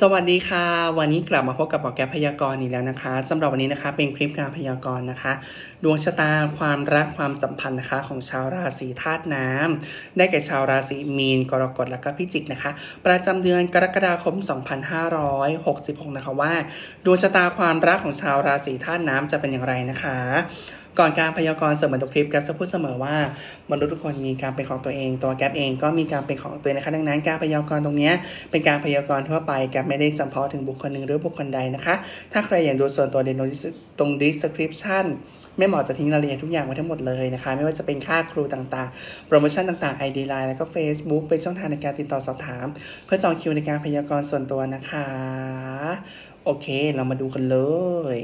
สวัสดีค่ะ วันนี้กลับมาพบกับหมอแก๊ปพยากรณ์อีกแล้วนะคะสำหรับวันนี้นะคะเป็นคลิปการพยากรณ์นะคะ ดวงชะตาความรักความสัมพันธ์นะคะ ของชาวราศีธาตุน้ำได้แก่ชาวราศีมีน กรกฎและก็พิจิกนะคะ ประจำเดือนกรกฎาคม 2566 นะคะว่า ดวงชะตาความรักของชาวราศีธาตุน้ำจะเป็นอย่างไรนะคะ ก่อนการพยากรณ์เสมอนทุกคลิปแกปจะพูดเสมอว่ามนุษย์ทุกคนมีการเป็นของตัวเอง ตัวแก๊ปเองก็มีการเป็นของตัวเองนะคะดังนั้นการพยากรณ์ตรงนี้เป็นการพยากรณ์ทั่วไปแกไม่ได้จำเพาะถึงบุคคลหนึ่งหรือบุคคลใดนะคะ ถ้าใครอยากดูส่วนตัวเดนตรง description แม่หมอจะทิ้งรายละเอียดทุกอย่างไว้ทั้งหมดเลยนะคะ ไม่ว่าจะเป็นค่าครูต่างๆ โปรโมชั่นต่างๆ ID Line แล้วก็ Facebook เป็นช่องทางในการติดต่อสอบถาม เพื่อจองคิวในการพยากรณ์ส่วนตัวนะคะ โอเค เรามาดูกันเลย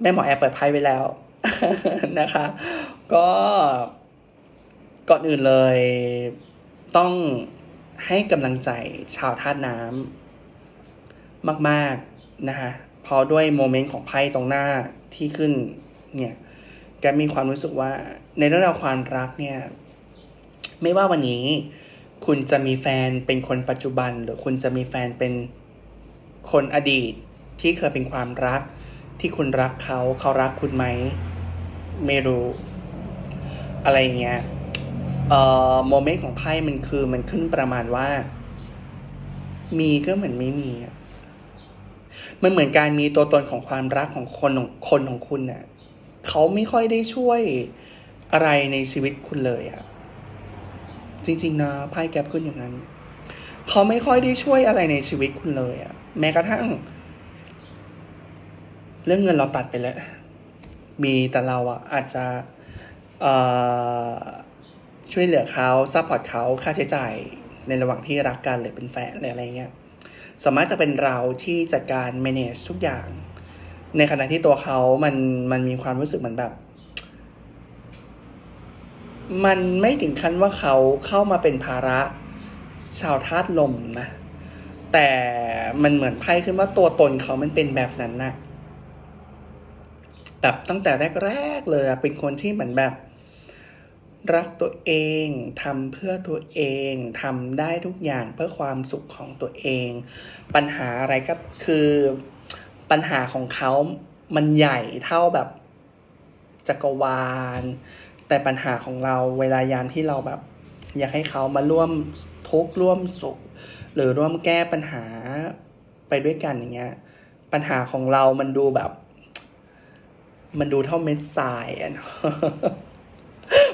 แม่หมอแอบเปิดไพ่ไว้แล้วนะคะ ก็ก่อนอื่นเลยต้องให้กำลังใจชาวธาตุน้ำมากๆนะคะเพราะด้วยโมเมนต์ของไพ่ตรงหน้าที่ขึ้นเนี่ยแกมีความรู้สึกว่าในเรื่องราวความรักเนี่ย ไม่ว่าวันนี้ คุณจะมีแฟนเป็นคนปัจจุบัน หรือคุณจะมีแฟนเป็นคนอดีตที่เคยเป็นความรัก ที่คุณรักเขาเขารักคุณไหมไม่รู้อะไรเงี้ยเอ่อโมเมนต์ของไพ่มันคือมันขึ้นประมาณว่า มีก็เหมือนไม่มีมันเหมือนการมีตัวตนของความรักของคนของคนของคุณน่ะเขาไม่ค่อยได้ช่วยอะไรในชีวิตคุณเลยอะจริง ๆ นะไพ่แก๊ปขึ้นอย่างนั้นเขาไม่ค่อยได้ช่วยอะไรในชีวิตคุณเลยอะแม้กระทั่งเเรื่องเงินเราตัดไปแล้ว มีแต่เราอะอาจจะช่วยเหลือเขาซัพพอร์ตเขาค่าใช้จ่ายในระหว่างที่รักกันหรือเป็นแฟนหรืออะไรเงี้ยสามารถจะเป็นเราที่จัดการ manage ทุกอย่าง ในขณะที่ตัวเขามันมันมีความรู้สึกเหมือนแบบ มันไม่ถึงขั้นว่าเขาเข้ามาเป็นภาระชาวธาตุลมนะ แต่มันเหมือนไพ่ขึ้นว่าตัวตนเขามันเป็นแบบนั้นนะ แบบตั้งแต่แรกๆเลยเป็นคนที่เหมือนแบบ รักตัวเองทำเพื่อตัวเองทำได้ทุกอย่างเพื่อความสุขของตัวเอง ปัญหาอะไรก็คือปัญหาของเขามันใหญ่เท่าแบบจักรวาล แต่ปัญหาของเราเวลายามที่เราแบบ อยากให้เขามาร่วมทุกข์ร่วมสุข หรือร่วมแก้ปัญหาไปด้วยกันอย่างเงี้ยปัญหาของเรามันดูแบบ มันดูเท่าเม็ดทรายอะเนาะ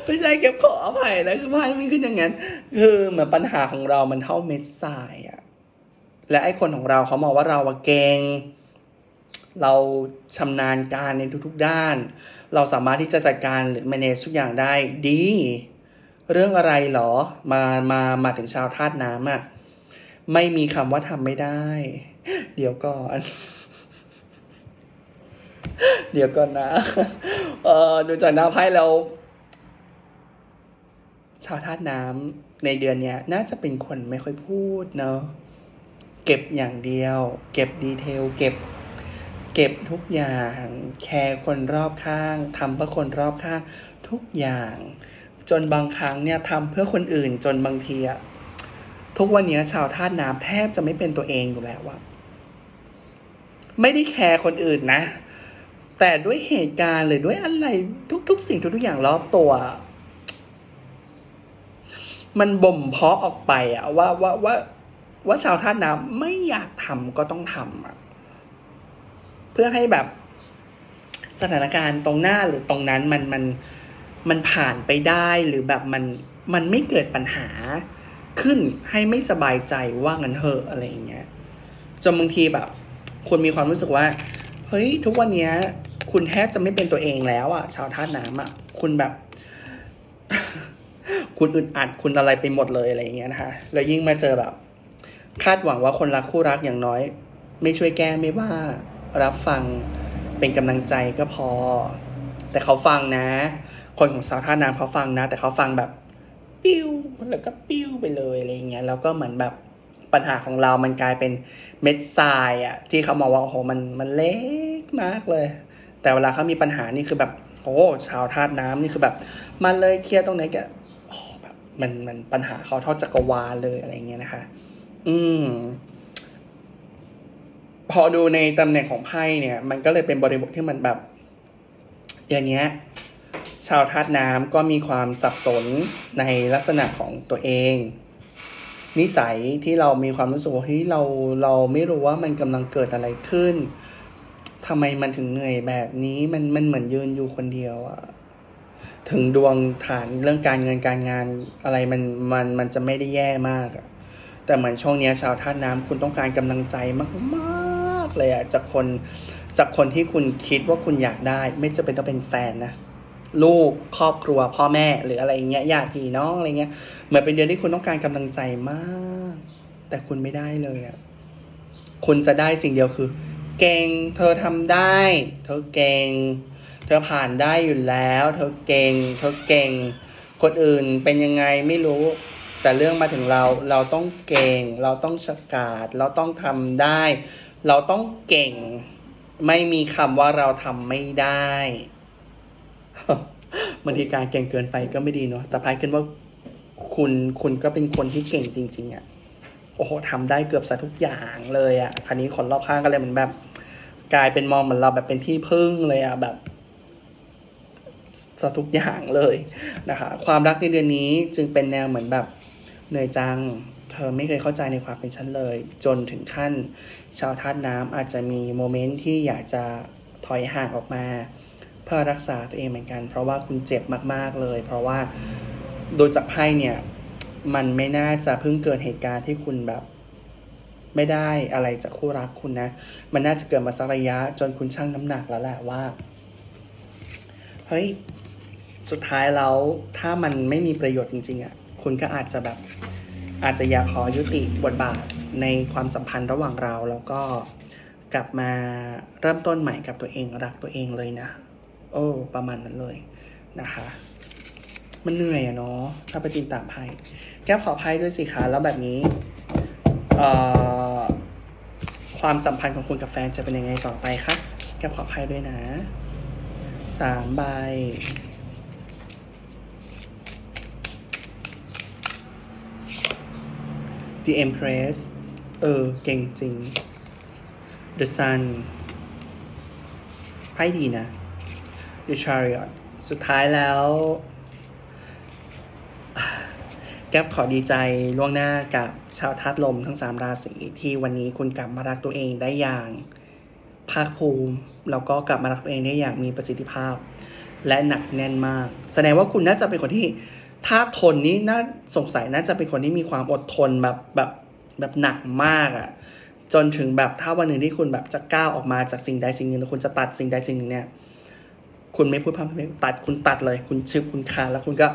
ไม่ใช่เก็บขออภัยนะคือไพ่ไม่ขึ้นอย่างนั้น คือเหมือนปัญหาของเรามันเท่าเม็ดทรายอะและไอ้คนของเราเขามองว่าเราเก่งเราชำนาญการในทุกๆด้าน เราสามารถที่จะจัดการหรือ manage ทุกอย่างได้ดี เรื่องอะไรหรอ มามามาถึงชาวธาตุน้ำอะไม่มีคำว่าทำไม่ได้ เดี๋ยวก่อน เดี๋ยวก่อนนะ เออดูจากหน้าไพ่แล้ว ชาวธาตุน้ำในเดือนเนี้ย น่าจะเป็นคนไม่ค่อยพูดเนาะเก็บอย่างเดียว เก็บดีเทลเก็บ เก็บทุกอย่าง แคร์คนรอบข้างทำเพื่อคนรอบข้าง ทุกอย่าง จนบางครั้งเนี่ยทำเพื่อคนอื่นจนบางทีอะทุกวันนี้ชาวธาตุน้ำแทบจะไม่เป็นตัวเองอยู่แล้วอะไม่ได้แคร์คนอื่นนะ แต่ด้วยเหตุการณ์หรือด้วยอะไรทุก ๆ สิ่งทุกๆอย่างรอบตัว มันบ่มเพาะออกไปอะว่าว่าว่าว่าชาวธาตุน้ำไม่อยากทำก็ต้องทำอะเพื่อให้แบบสถานการณ์ตรงหน้าหรือตรงนั้นมันมันมันผ่านไปได้หรือแบบมันมันไม่เกิดปัญหาขึ้นให้ไม่สบายใจว่างันเถอะอะไรอย่างเงี้ยจนบางทีแบบคุณมีความรู้สึกว่า เฮ้ย ทุกวันเนี้ย คุณแทบจะไม่เป็นตัวเองแล้วอะชาวธาตุน้ำอะคุณแบบ คุณอึดอัดคุณอะไรไปหมดเลยอะไรอย่างเงี้ยนะคะแล้วยิ่งมาเจอแบบ คาดหวังว่าคนรักคู่รักอย่างน้อย ไม่ช่วยแก้ไม่ว่ารับฟังเป็นกำลังใจก็พอ แต่เขาฟังนะ คนของชาวท่าน้ำเขาฟังนะ แต่เขาฟังแบบปิ้วแล้วก็ปิ้วไปเลยอะไรอย่างเงี้ยแล้วก็เหมือนแบบปัญหาของเรามันกลายเป็นเม็ดทรายอะที่เขามองว่าโอ้โหมันมันเล็กมากเลย แต่เวลาเขามีปัญหานี่คือแบบโอ้ชาวธาตุน้ำนี่คือแบบ มันเลยเคลียร์ตรงไหนก็โอ้แบบมันมันปัญหาเขาเท่าจักรวาลเลยอะไรอย่างเงี้ยนะคะ อืม พอดูในตำแหน่งของไพ่เนี่ย มันก็เลยเป็นบริบทที่มันแบบ อย่างเงี้ยชาวธาตุน้ำก็มีความสับสนในลักษณะของตัวเอง นิสัยที่เรามีความรู้สึกว่าเฮ้ยเราเราไม่รู้ว่ามันกำลังเกิดอะไรขึ้น ทำไมมันถึงเหนื่อยแบบนี้มันมันเหมือนยืนอยู่คนเดียวอะถึงดวงฐานเรื่องการเงินการงานอะไรมันมันมันจะไม่ได้แย่มากอะแต่เหมือนช่วงนี้ชาวธาตุน้ำคุณต้องการกำลังใจมากๆเลยอะจากคนจากคนที่คุณคิดว่าคุณอยากได้ ไม่จะเป็นต้องเป็นแฟนนะลูกครอบครัวพ่อแม่หรืออะไรเงี้ยญาติพี่น้องอะไรเงี้ยเหมือนเป็นเดือนที่คุณต้องการกำลังใจมาก แต่คุณไม่ได้เลยอะคุณจะได้สิ่งเดียวคือ เก่ง เธอทำได้ เธอเก่ง เธอผ่านได้อยู่แล้ว เธอเก่ง เธอเก่ง คนอื่นเป็นยังไงไม่รู้ แต่เรื่องมาถึงเรา เราต้องเก่ง เราต้องฉกาจเราต้องทำได้ เราต้องเก่ง ไม่มีคำว่าเราทำไม่ได้บางทีการเก่งเกินไปก็ไม่ดีเนาะแต่พายคิดว่าคุณคุณก็เป็นคนที่เก่งจริง ๆอะ่ะ อ้โหทำได้เกือบซะทุกอย่างเลยอะ่ะคราวนี้คนรอบข้างก็เลยเหมือนแบบ กลายเป็นมองเหมือนเราแบบเป็นที่พึ่งเลยอะ่ะแบบซะทุกอย่างเลยนะคะ ความรักในเดือนนี้จึงเป็นแนวเหมือนแบบเหนื่อยจัง เธอไม่เคยเข้าใจในความเป็นฉันเลย จนถึงขั้น ชาวธาตุน้ำอาจจะมีโมเมนต์ที่อยากจะถอยห่างออกมา เพื่อรักษาตัวเองเหมือนกัน เพราะว่าคุณเจ็บมากๆเลย เพราะว่าโดยจากไพ่เนี่ย มันไม่น่าจะเพิ่งเกิดเหตุการณ์ที่คุณแบบ ไม่ได้อะไรจากคู่รักคุณนะ มันน่าจะเกิดมาสักระยะจนคุณชั่งน้ำหนักแล้วแหละว่า เฮ้ย สุดท้ายแล้วถ้ามันไม่มีประโยชน์จริง ๆอะ คุณก็อาจจะแบบ อาจจะอยากขอยุติบทบาทในความสัมพันธ์ระหว่างเราแล้วก็กลับมาเริ่มต้นใหม่กับตัวเองรักตัวเองเลยนะ โอ้ ประมาณนั้นเลยนะคะ มันเหนื่อยอะเนาะถ้าไปจินตามไพ่แก้วขอไพ่ด้วยสิคะแล้วแบบนี้เอ่อความสัมพันธ์ของคุณกับแฟนจะเป็นยังไงต่อไปคะแก้วขอไพ่ด้วยนะสามใบ The Empress เออ เก่งจริง The Sun ไพ่ดีนะ The Chariot สุดท้ายแล้ว แก๊ปขอดีใจล่วงหน้ากับชาวธาตุลมทั้งสามราศีที่วันนี้คุณกลับมารักตัวเองได้อย่างภาคภูมิแล้วก็กลับมารักตัวเองได้อย่างมีประสิทธิภาพ และหนักแน่นมาก แสดงว่าคุณน่าจะเป็นคนที่ถ้าทนนี้น่าสงสัยน่าจะเป็นคนที่มีความอดทนแบบแบบแบบหนักมากอะ่ะจนถึงแบบถ้าวันหนึ่งที่คุณแบบจะก้าวออกมาจากสิ่งใดสิ่งหนึ่งแล้วคุณจะตัดสิ่งใดสิ่งหนึ่งเนี่ยคุณไม่พูดพร่ำทำเพลงตัดคุณตัดเลย คุณชึบคุณคานแล้วคุณก็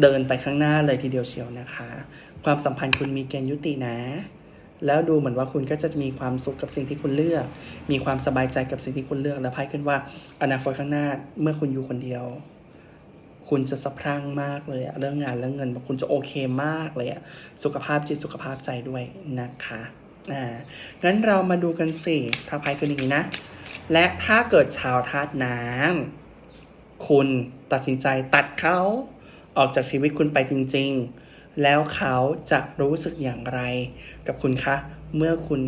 เดินไปข้างหน้าเลยทีเดียวเชียวนะคะ ความสัมพันธ์คุณมีเกณฑ์ยุตินะ แล้วดูเหมือนว่าคุณก็จะมีความสุขกับสิ่งที่คุณเลือก มีความสบายใจกับสิ่งที่คุณเลือกและไพ่ขึ้นว่า อนาคตข้างหน้าเมื่อคุณอยู่คนเดียว คุณจะสะพรั่งมากเลยเรื่องงานเรื่องเงินแบบคุณจะโอเคมากเลยอะสุขภาพจิตสุขภาพใจด้วยนะคะอ่างั้นเรามาดูกันสิถ้าไพ่เป็นอย่างนี้นะ และถ้าเกิดชาวธาตุน้ำคุณตัดสินใจตัดเขา ออกจากชีวิตคุณไปจริง ๆ แล้วเขาจะรู้สึกอย่างไร กับคุณคะ เมื่อคุณ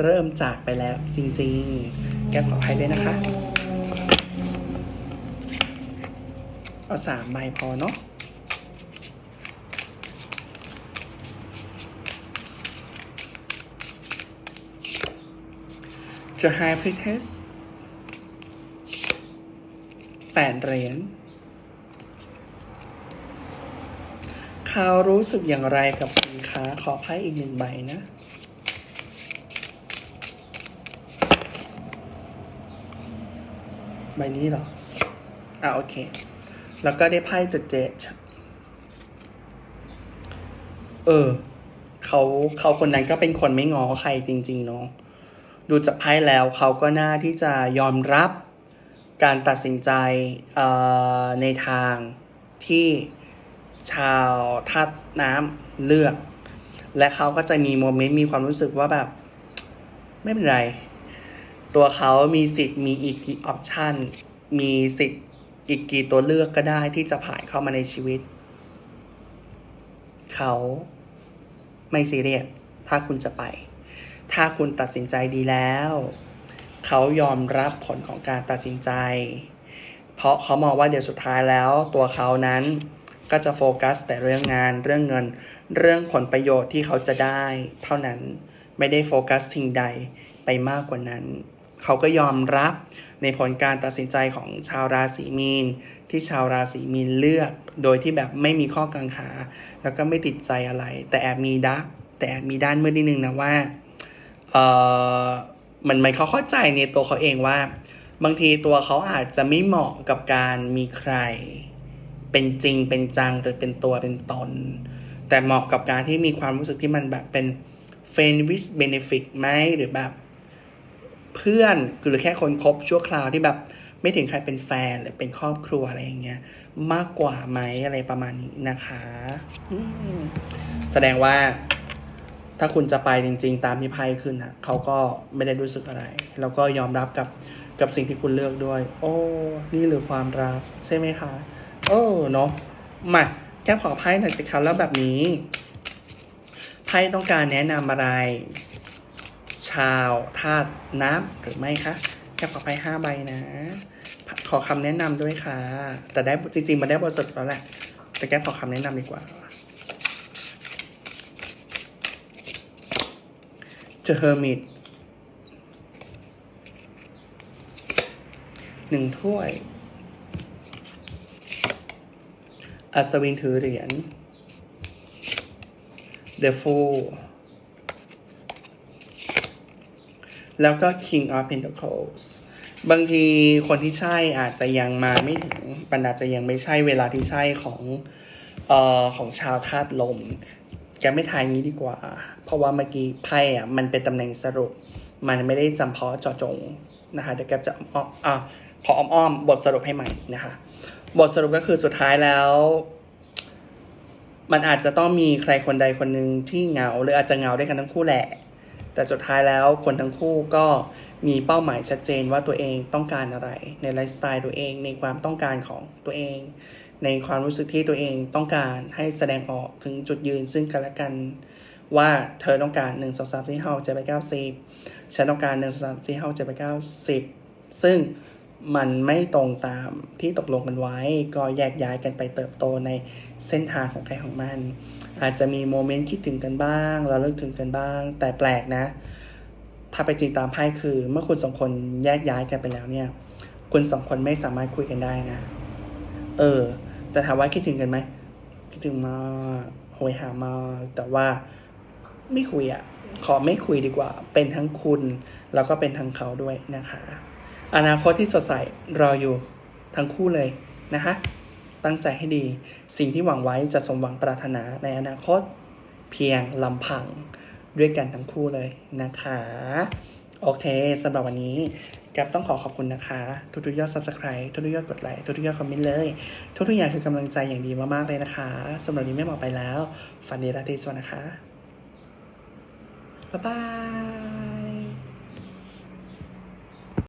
เริ่มจากไปแล้วจริง ๆ แก้ขออภัยด้วยนะคะ เอาสามใบพอเนาะ The High Priestess แปดเหรียญ เขารู้สึกอย่างไรกับคุณคะขอไพ่อีกหนึ่งใบนะใบนี้เหรอ อ่าโอเค แล้วก็ได้ไพ่ The Jade เออ เขาเขาคนนั้นก็เป็นคนไม่ง้อใครจริง ๆ เนาะ ดูจากไพ่แล้วเขาก็น่าที่จะยอมรับการตัดสินใจออในทางที่ ชาวทัดน้ำเลือก และเขาก็จะมีโมเมนต์มีความรู้สึกว่าแบบ ไม่เป็นไร ตัวเขามีสิทธิ์มีอีกกี่ออปชันมีสิทธิ์อีกกี่ตัวเลือกก็ได้ที่จะผ่านเข้ามาในชีวิต เขาไม่ซีเรียสถ้าคุณจะไป ถ้าคุณตัดสินใจดีแล้ว เขายอมรับผลของการตัดสินใจ เพราะเขามองว่าเดี๋ยวสุดท้ายแล้ว ตัวเขานั้น ก็จะโฟกัสแต่เรื่องงานเรื่องเงิน เรื่องผลประโยชน์ที่เขาจะได้ เท่านั้นไม่ได้โฟกัสสิ่งใดไปมากกว่านั้น เขาก็ยอมรับในผลการตัดสินใจของชาวราศีมีน ที่ชาวราศีมีนเลือก โดยที่แบบไม่มีข้อกังขา แล้วก็ไม่ติดใจอะไร แต่แอบมีดักแต่แอบมีด้านมืดนิดนึงนะว่าเออมันมันเขาเข้าใจในตัวเขาเองว่า บางทีตัวเขาอาจจะไม่เหมาะกับการมีใคร เป็นจริงเป็นจังหรือเป็นตัวเป็นตน แต่เหมาะกับการที่มีความรู้สึกที่มันแบบเป็น friend with benefit ไหมหรือแบบเพื่อนหรือแค่คนคบชั่วคราวที่แบบไม่ถึงใครเป็นแฟนหรือเป็นครอบครัวอะไรอย่างเงี้ยมากกว่าไหมอะไรประมาณนี้นะคะแสดงว่าถ้าคุณจะไปจริง ๆ ตามที่ไพ่ขึ้นอะเขาก็ไม่ได้รู้สึกอะไร แล้วก็ยอมรับกับกับสิ่งที่คุณเลือกด้วย โอ้ นี่หรือความรักใช่ไหมคะ โอ้เนาะมาแก้ขอไพ่หน่อยสิคะแล้วแบบนี้ไพ่ต้องการแนะนำอะไร ชาวธาตุน้ำหรือไม่คะแก้ขอไพ่ห้าใบนะ ขอคำแนะนำด้วยค่ะ แต่ได้จริงๆมันได้บทสรุปแล้วแหละ แต่แก้ขอคำแนะนำดีกว่า The Hermit หนึ่งถ้วย อัศวินถือเหรียญ The Fool แล้วก็ King of Pentacles บางทีคนที่ใช่อาจจะยังมาไม่ถึงมันอาจะยังไม่ใช่เวลาที่ใช่ของเอ่อของชาวธาตุลมแกไม่ทายงี้ดีกว่า เพราะว่าเมื่อกี้ไพ่อะมันเป็นตำแหน่งสรุป มันไม่ได้จำเพาะเจาะจงนะคะเดี๋ยวแกจะอ้อมอะขออ้อมๆบทสรุปให้ใหม่นะคะ บทสรุปก็คือสุดท้ายแล้ว มันอาจจะต้องมีใครคนใดคนหนึ่งที่เหงา หรืออาจจะเหงาด้วยกันทั้งคู่แหละ แต่สุดท้ายแล้วคนทั้งคู่ก็มีเป้าหมายชัดเจนว่าตัวเองต้องการอะไร ในไลฟ์สไตล์ตัวเอง ในความต้องการของตัวเอง ในความรู้สึกที่ตัวเองต้องการให้แสดงออกถึงจุดยืนซึ่งกันและกันว่าเธอต้องการหนึ่งสองสามสี่ห้าเจ็ดแปดเก้าสิบฉันต้องการหนึ่งสองสามสี่ห้าเจ็ดแปดเก้าสิบซึ่ง มันไม่ตรงตามที่ตกลงกันไว้ ก็แยกย้ายกันไปเติบโตในเส้นทางของใครของมัน อาจจะมีโมเมนต์คิดถึงกันบ้างเราเลิกถึงกันบ้าง แต่แปลกนะ ถ้าไปตีตามไพ่คือ เมื่อคุณสองคนแยกย้ายกันไปแล้วเนี่ย คุณสองคนไม่สามารถคุยกันได้นะ เออ แต่ถามว่าคิดถึงกันไหมคิดถึงมากโหยหามากแต่ว่าไม่คุยอะ่ะขอไม่คุยดีกว่า เป็นทั้งคุณ แล้วก็เป็นทั้งเขาด้วยนะคะ อนาคตที่สดใสรออยู่ทั้งคู่เลยนะคะตั้งใจให้ดี สิ่งที่หวังไว้จะสมหวังปรารถนาในอนาคตเพียงลำพังด้วยกันทั้งคู่เลยนะคะ โอเคสำหรับวันนี้กับต้องขอขอบคุณนะคะ ทุกๆยอด subscribe ทุกๆยอดกดไลค์ทุกๆยอดคอมเมนต์เลย ทุกๆอย่างคือกำลังใจอย่างดีมากๆเลยนะคะสำหรับวันนี้แม่หมอไปแล้วฝันดีราตรีสวัสดิ์นะคะ บ๊ายบาย